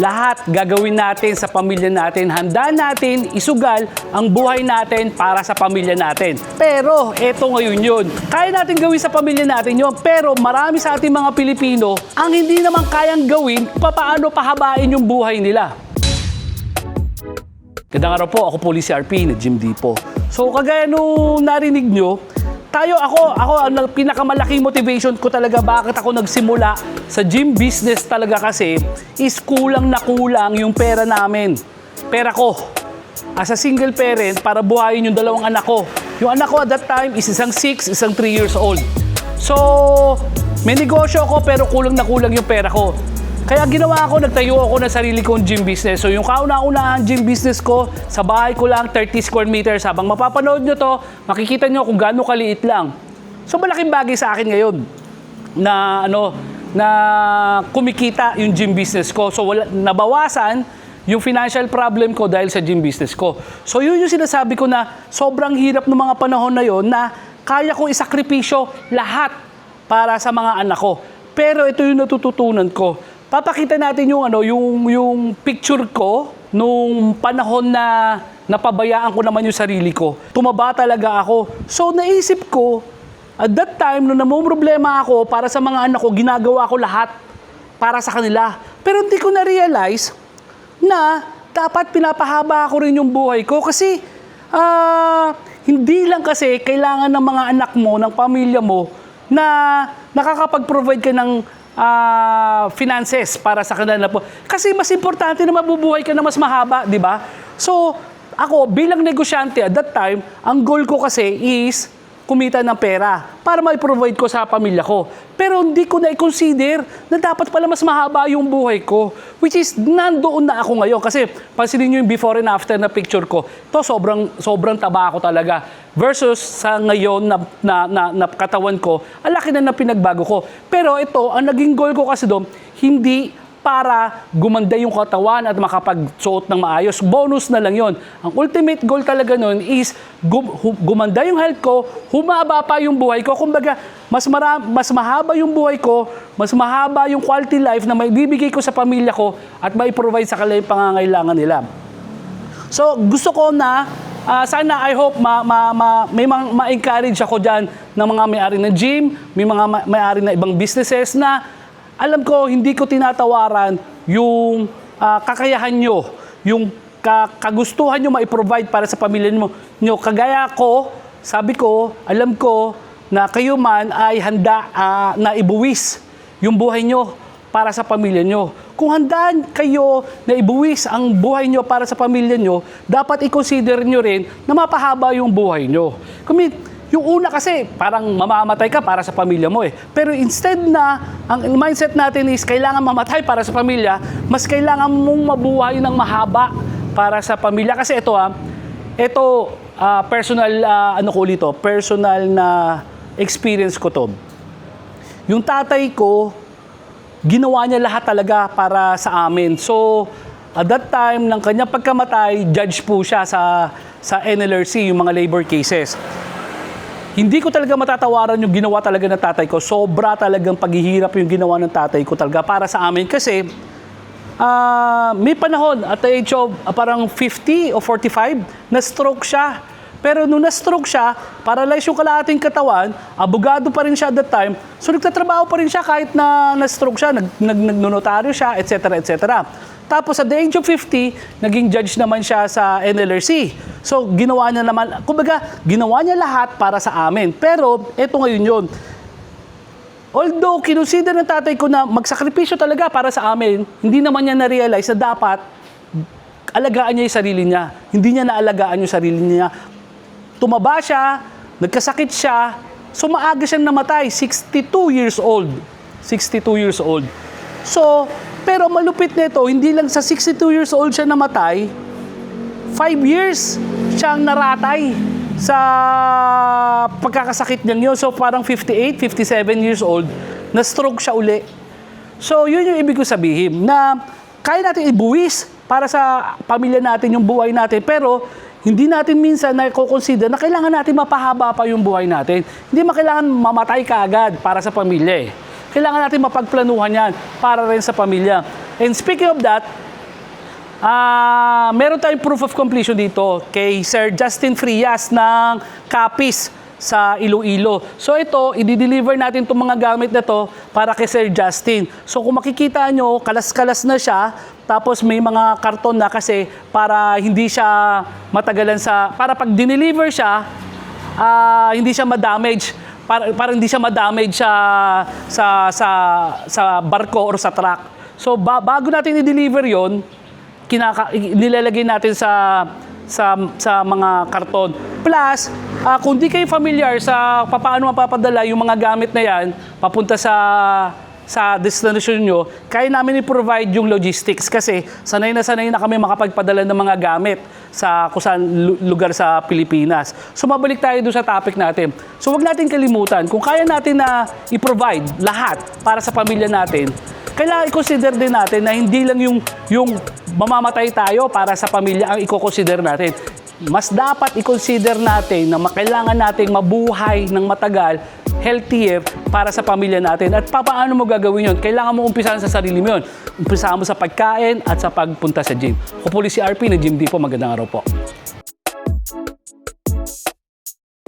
lahat gagawin natin sa pamilya natin. Handa natin isugal ang buhay natin para sa pamilya natin. Pero eto ngayon yun. Kaya natin gawin sa pamilya natin yun. Pero marami sa ating mga Pilipino ang hindi naman kayang gawin papaano pahabain yung buhay nila. Gandang araw po, ako po si RP na Jim Dipo. So kagaya nung narinig nyo, tayo ako, ako ang pinakamalaking motivation ko talaga bakit ako nagsimula sa gym business talaga kasi is kulang na kulang yung pera namin. Pera ko. As a single parent, para buhayin yung dalawang anak ko. Yung anak ko at that time is isang 6, isang 3 years old. So, may negosyo ako pero kulang na kulang yung pera ko. Kaya ginawa ko, nagtayo ako ng sarili kong gym business. So yung kauna-unahan gym business ko, sa bahay ko lang, 30 square meters. Habang mapapanood nyo to, makikita nyo kung gaano kaliit lang. So malaking bagay sa akin ngayon na ano na kumikita yung gym business ko. So wala, nabawasan yung financial problem ko dahil sa gym business ko. So yun yung sinasabi ko na sobrang hirap ng mga panahon na yon na kaya kong isakripisyo lahat para sa mga anak ko. Pero ito yung natututunan ko. Papakita natin yung ano, yung yung picture ko nung panahon na napabayaan ko naman yung sarili ko. Tumaba talaga ako. So naisip ko, at that time, nung namumroblema ako para sa mga anak ko, ginagawa ko lahat para sa kanila. Pero hindi ko na-realize na dapat pinapahaba ko rin yung buhay ko kasi ah, hindi lang kasi kailangan ng mga anak mo, ng pamilya mo, na nakakapag-provide ka ng ah, finances para sa kanila po. Kasi mas importante na mabubuhay ka na mas mahaba, di ba? So, ako bilang negosyante at that time, ang goal ko kasi is kumita ng pera para mai-provide ko sa pamilya ko. Pero hindi ko na-consider na dapat pala mas mahaba yung buhay ko. Which is, nandoon na ako ngayon. Kasi, pansinin nyo yung before and after na picture ko. To sobrang, sobrang taba ako talaga. Versus sa ngayon na, na, na, na katawan ko, ang laki na na pinagbago ko. Pero ito, ang naging goal ko kasi doon, hindi para gumanda yung katawan at makapagsuot ng maayos. Bonus na lang yon. Ang ultimate goal talaga nun is gum- gumanda yung health ko, humaba pa yung buhay ko. Kumbaga, mas, mara- mas mahaba yung buhay ko, mas mahaba yung quality life na may bibigay ko sa pamilya ko at may provide sa kanila yung pangangailangan nila. So, gusto ko na, ah, sana I hope ma, ma, ma- may mga ma-encourage ako dyan ng mga may-ari ng gym, may mga ma- may-ari na ibang businesses na alam ko, hindi ko tinatawaran yung ah, kakayahan nyo, yung ka- kagustuhan nyo ma-provide para sa pamilya mo. Nyo. Kagaya ko, sabi ko, alam ko na kayo man ay handa ah, na ibuwis yung buhay nyo para sa pamilya nyo. Kung handaan kayo na ibuwis ang buhay nyo para sa pamilya nyo, dapat i-consider nyo rin na mapahaba yung buhay nyo. Kumi, yung una kasi, parang mamamatay ka para sa pamilya mo eh. Pero instead na, ang mindset natin is kailangan mamatay para sa pamilya, mas kailangan mong mabuhay ng mahaba para sa pamilya. Kasi ito ah, ito ah, personal, ah, ano ko ulit personal na experience ko to. Yung tatay ko, ginawa niya lahat talaga para sa amin. So, at that time, ng kanyang pagkamatay, judge po siya sa, sa NLRC, yung mga labor cases. Hindi ko talaga matatawaran yung ginawa talaga ng tatay ko. Sobra talagang paghihirap yung ginawa ng tatay ko talaga para sa amin. Kasi, ah, may panahon at the age of ah, parang 50 o 45, na-stroke siya. Pero nung na-stroke siya, paralyzed yung kalahating katawan, abogado pa rin siya at that time, so nagtatrabaho pa rin siya kahit na na-stroke siya, nag, nag, nagnonotaryo siya, etc. etc. Tapos at the age of 50, naging judge naman siya sa NLRC. So ginawa niya naman, kumbaga, ginawa niya lahat para sa amin. Pero eto ngayon yun, Although kinonsider ng tatay ko na magsakripisyo talaga para sa amin, hindi naman niya na-realize na dapat alagaan niya yung sarili niya. Hindi niya naalagaan yung sarili niya. Tumaba siya, nagkasakit siya, so maaga siyang namatay, 62 years old. 62 years old. So, pero malupit nito, hindi lang sa 62 years old siya namatay, 5 years siyang naratay sa pagkakasakit niyang yun. So parang 58, 57 years old, na-stroke siya uli. So yun yung ibig ko sabihin na kaya natin ibuwis para sa pamilya natin yung buhay natin. Pero hindi natin minsan na consider na kailangan natin mapahaba pa yung buhay natin. Hindi makailangan mamatay ka agad para sa pamilya eh. Kailangan natin mapagplanuhan yan para rin sa pamilya. And speaking of that, Ah, meron tayong proof of completion dito kay Sir Justin Frias ng Capiz sa Iloilo. So ito, i-deliver natin itong mga gamit na to para kay Sir Justin. So kung makikita nyo, kalas-kalas na siya, tapos may mga karton na kasi para hindi siya matagalan sa, para pag dineliver siya, ah, hindi siya ma-damage para, para hindi siya ma-damage sa, sa, sa, sa barko or sa truck. So ba- bago natin i-deliver yon kinaka, nilalagay natin sa sa sa mga karton. Plus, ah, kung di kayo familiar sa paano mapapadala yung mga gamit na yan papunta sa sa destination nyo, kaya namin i-provide yung logistics kasi sanay na sanay na kami makapagpadala ng mga gamit sa lu- lugar sa Pilipinas. So mabalik tayo doon sa topic natin. So wag natin kalimutan, kung kaya natin na i-provide lahat para sa pamilya natin, kailangan i-consider din natin na hindi lang yung, yung mamamatay tayo para sa pamilya ang i-consider natin. Mas dapat i-consider natin na makailangan nating mabuhay ng matagal, healthier para sa pamilya natin. At pa- paano mo gagawin yun? Kailangan mo umpisahan sa sarili mo yun. Umpisahan mo sa pagkain at sa pagpunta sa gym. Ako po si RP na Gym Di po. Magandang araw po.